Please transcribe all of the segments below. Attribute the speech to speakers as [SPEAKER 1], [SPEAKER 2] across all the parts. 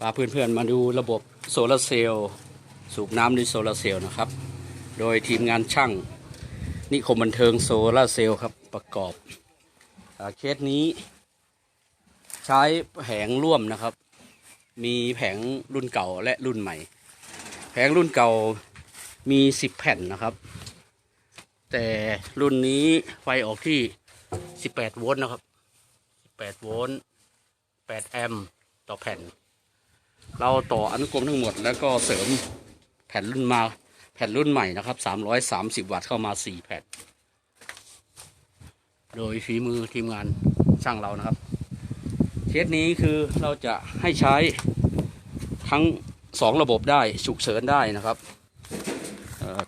[SPEAKER 1] พาเพื่อนๆมาดูระบบโซลาร์เซลล์สูบน้ำด้วยโซลาร์เซลล์นะครับ โดยทีมงานช่างนิคมบันเทิงโซลาร์เซลล์ครับประกอบอาเคสนี้ ใช้แผงร่วมนะครับ มีแผงรุ่นเก่าและรุ่นใหม่ แผงรุ่นเก่ามี 10 แผ่นนะครับ แต่รุ่นนี้ไฟออกที่ 18 โวลต์นะครับ 18 โวลต์ 8 แอมป์ต่อแผ่น เราต่ออนุกรมทั้งหมดแล้วก็เสริมแผ่นรุ่นมาแผ่นรุ่นใหม่นะครับ 330 วัตต์เข้ามา 4 แผ่น โดยฝีมือทีมงานช่างเรานะครับเคสนี้คือเราจะให้ใช้ทั้ง 2 ระบบได้ฉุกเฉินได้นะครับ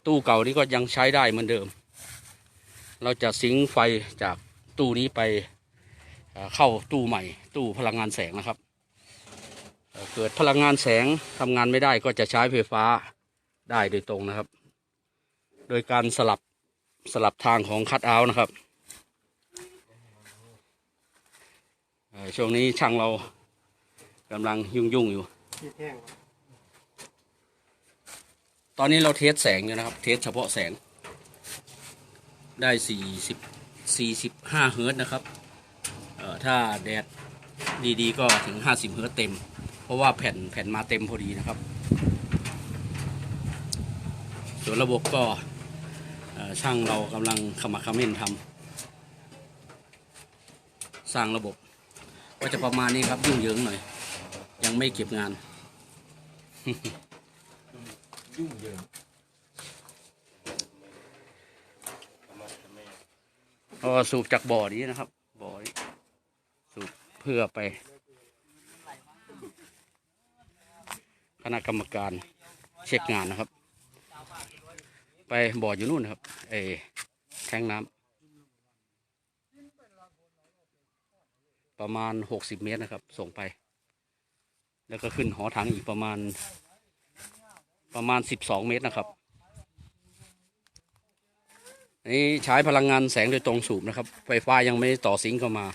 [SPEAKER 1] ตู้เก่านี้ก็ยังใช้ได้เหมือนเดิม เราจะซิงไฟจากตู้นี้ไปเข้าตู้ใหม่ ตู้พลังงานแสงนะครับ เกิดพลังงานแสงทำงานไม่ได้ก็จะใช้ไฟฟ้าได้โดยตรงนะครับ โดยการสลับสลับทางของคัตเอาท์นะครับช่วงนี้ช่างเรากำลังยุ่งยุ่งอยู่ ตอนนี้เราเทสแสงอยู่นะครับ เทสเฉพาะแสง ได้สี่สิบสี่สิบห้าเฮิร์ตซ์นะครับ ถ้าแดดดีๆ ก็ถึงห้าสิบเฮิร์ตเต็ม ราะว่าแผ่นแผ่นมาเต็มพอดีนะครับ ส่วนระบบก็เอ่อช่างเรากำลังขมักเขม้นทำสร้างระบบ ก็จะประมาณนี้ครับยุ่งเหยิงหน่อย ยังไม่เก็บงาน
[SPEAKER 2] ยุ่งเหยิง
[SPEAKER 1] ก็สูบจากบ่อนี้นะครับ บ่อนี้สูบเพื่อไป คณะกรรมการเช็คงานนะครับ ไปบ่ออยู่นู่นนะครับเอแทงน้ำประมาณหกสิบเมตรนะครับ ส่งไป แล้วก็ขึ้นหอถังอีกประมาณ ประมาณสิบสองเมตรนะครับนี่ใช้พลังงานแสงโดยตรงสูบนะครับ ไฟฟ้ายังไม่ต่อซิงเข้ามา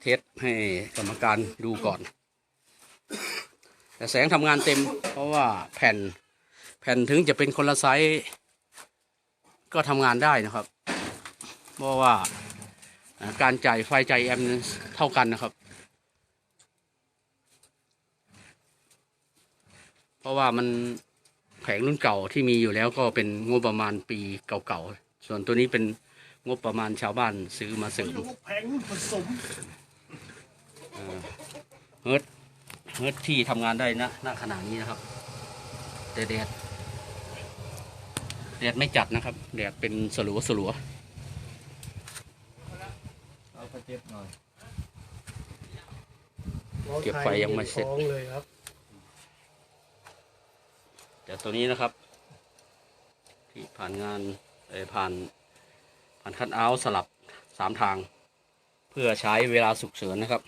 [SPEAKER 1] เทสให้กรรมการดูก่อน แต่แสงทำงานเต็ม เพราะว่าแผ่นแผ่นถึงจะเป็นคนละไซส์ก็ทำงานได้นะครับ เพราะว่าอ่าการจ่ายไฟจ่ายแอมป์เท่ากันนะครับ เพราะว่ามันแผงรุ่นเก่าที่มีอยู่แล้วก็เป็นงบประมาณปีเก่าๆ ส่วนตัวนี้เป็นงบประมาณชาวบ้านซื้อมาเสริม
[SPEAKER 2] แพงรุ่นผสม
[SPEAKER 1] เฮิร์ต เฮิร์ตที่ทำงานได้นะณขณะนี้นะครับแต่แดดแดดไม่จัดนะครับ แดดเป็นสลัวสลัว
[SPEAKER 2] เอาไปเจ็บหน่อย
[SPEAKER 1] เก็บไฟยังไม่เสร็จ
[SPEAKER 2] ท้องเลยครับ
[SPEAKER 1] แต่ตัวนี้นะครับ ที่ผ่านงานเอ่อผ่านผ่านคัดเอาท์สลับสามทาง เพื่อใช้เวลาฉุกเฉินนะครับ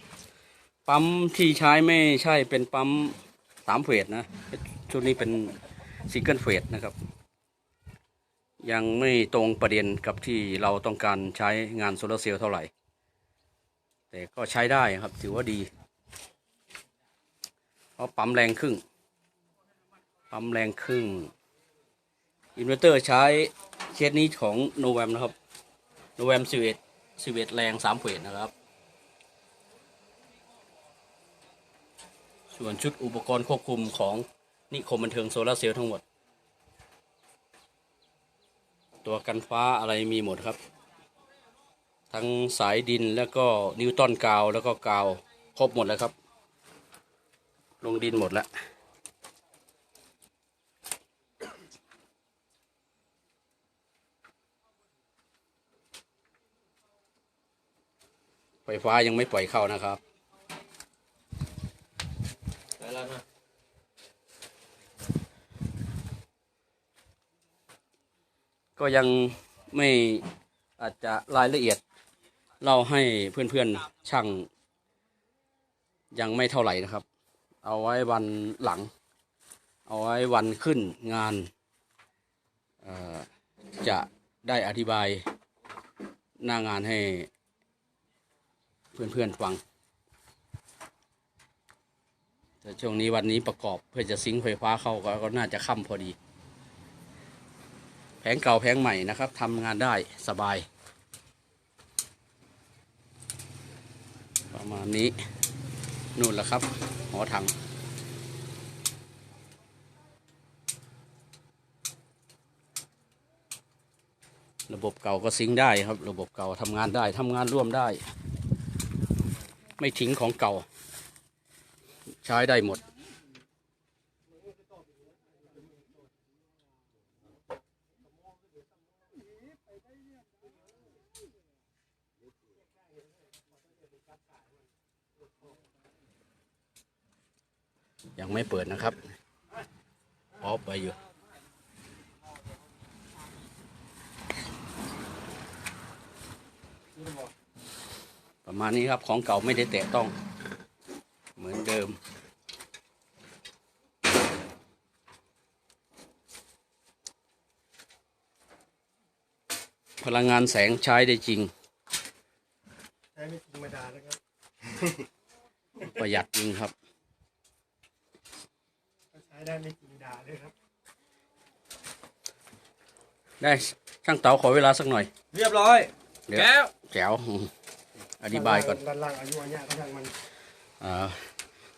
[SPEAKER 1] ปั๊มที่ใช้ไม่ใช่เป็นปั๊มสามเฟสนะชุดนี้เป็นซิงเกิลเฟสนะครับ ยังไม่ตรงประเด็นกับที่เราต้องการใช้งานโซลาร์เซลล์เท่าไหร่ แต่ก็ใช้ได้ครับถือว่าดี เพราะปั๊มแรงครึ่ง ปั๊มแรงครึ่ง อินเวอร์เตอร์ใช้เคสนี้ของโนแวมนะครับโนแวมสิบเอ็ดสิบเอ็ดแรงสามเฟสนะครับ ส่วนชุดอุปกรณ์ควบคุมของนิคมบันเทิงโซลาเซลล์ทั้งหมด ตัวกันฟ้าอะไรมีหมดครับ ทั้งสายดินแล้วก็นิวตันกาวแล้วก็กาวครบหมดแล้วครับ ลงดินหมดแล้วไฟฟ้ายังไม่ปล่อยเข้านะครับ
[SPEAKER 2] ล้วนะ
[SPEAKER 1] ก็ยังไม่อาจจะรายละเอียดเล่าให้เพื่อนๆช่าง ยังไม่เท่าไหร่นะครับ เอาไว้วันหลัง เอาไว้วันขึ้นงานจะได้อธิบายหน้างานให้เพื่อนๆฟัง แต่ช่วงนี้วันนี้ประกอบเพื่อจะซิงค์ไฟฟ้าเข้าก็ก็น่าจะค่ำพอดี แผงเก่าแผงใหม่นะครับทำงานได้สบาย ประมาณนี้นู่นแหละครับ หอถังระบบเก่าก็ซิงได้ครับ ระบบเก่าทำงานได้ทำงานร่วมได้ ไม่ทิ้งของเก่า ใช้ได้หมด ยังไม่เปิดนะครับออฟไปอยู่ประมาณนี้ครับของเก่าไม่ได้แตะต้อง เหมือนเดิม พลังงานแสงใช้ได้จริง
[SPEAKER 3] ใช้ไม่ธรรมดาแล้วครับ
[SPEAKER 1] ประหยัดจริงครับ
[SPEAKER 3] ใช้ได้ไม่ธรรมดาเลยครับ
[SPEAKER 1] ได้ช่างเต๋าขอเวลาสักหน่อย
[SPEAKER 2] เรียบร้อย
[SPEAKER 1] เดี๋ยว
[SPEAKER 2] แก้ว
[SPEAKER 1] แจ๋วอืมอธิบายก่อน
[SPEAKER 3] ด้านล่างอายุอันยะก็ช่างมัน
[SPEAKER 1] อ่า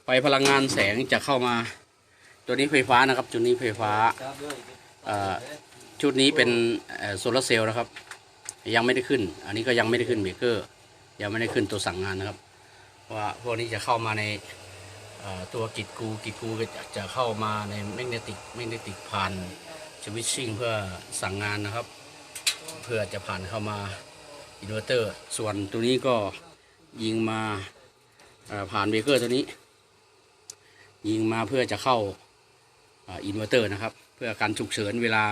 [SPEAKER 1] ไฟพลังงานแสงจะเข้ามา ตัวนี้ไฟฟ้านะครับ จุดนี้ไฟฟ้าอ่าชุดนี้เป็นโซลาร์เซลล์นะครับ ยังไม่ได้ขึ้น อันนี้ก็ยังไม่ได้ขึ้นเบรกเกอร์ยังไม่ได้ขึ้นตัวสั่งงานนะครับว่าพวกนี้จะเข้ามาในตัวกิดกูกิดกูจะจะเข้ามาในแมกเนติกแมกเนติกผ่านสวิตชิ่งเพื่อสั่งงานนะครับ เพื่อจะผ่านเข้ามาอินเวอร์เตอร์ ส่วนตัวนี้ก็ยิงมาผ่านเบรกเกอร์ตัวนี้ ยิงมาเพื่อจะเข้าอินเวอร์เตอร์นะครับ เพื่อการฉุกเฉินเวลา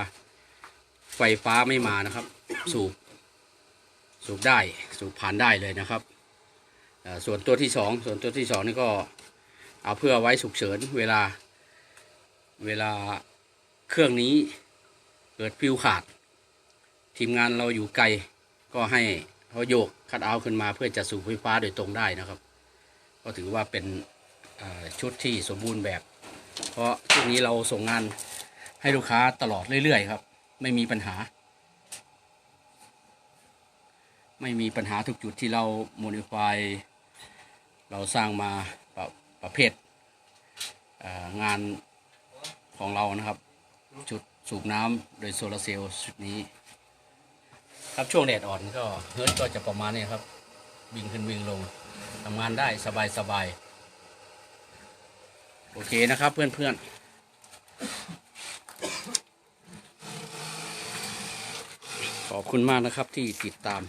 [SPEAKER 1] ไฟฟ้าไม่มานะครับ สูบ สูบได้สูบผ่านได้เลยนะครับ ส่วนตัวที่สองส่วนตัวที่สองนี่ก็เอาเพื่อไว้ฉุกเฉินเวลา เวลาเครื่องนี้เกิดฟิวขาด ทีมงานเราอยู่ไกลก็ให้เขาโยกคัดเอาขึ้นมาเพื่อจะสูบไฟฟ้าโดยตรงได้นะครับ ก็ถือว่าเป็นชุดที่สมบูรณ์แบบ เพราะช่วงนี้เราส่งงานให้ลูกค้าตลอดเรื่อยๆครับ ไม่มีปัญหา ไม่มีปัญหาทุกจุดที่เราโมดิฟายเราสร้างมาประประเภทงานของเรานะครับ จุดสูบน้ำโดยโซลาร์เซลล์ชุดนี้ ครับช่วงแดดอ่อนก็เฮิร์ตก็จะประมาณนี้ครับ วิ่งขึ้นวิ่งลงทำงานได้สบายสบายโอเคนะครับเพื่อนเพื่อนๆขอบคุณมากนะครับที่ติดตาม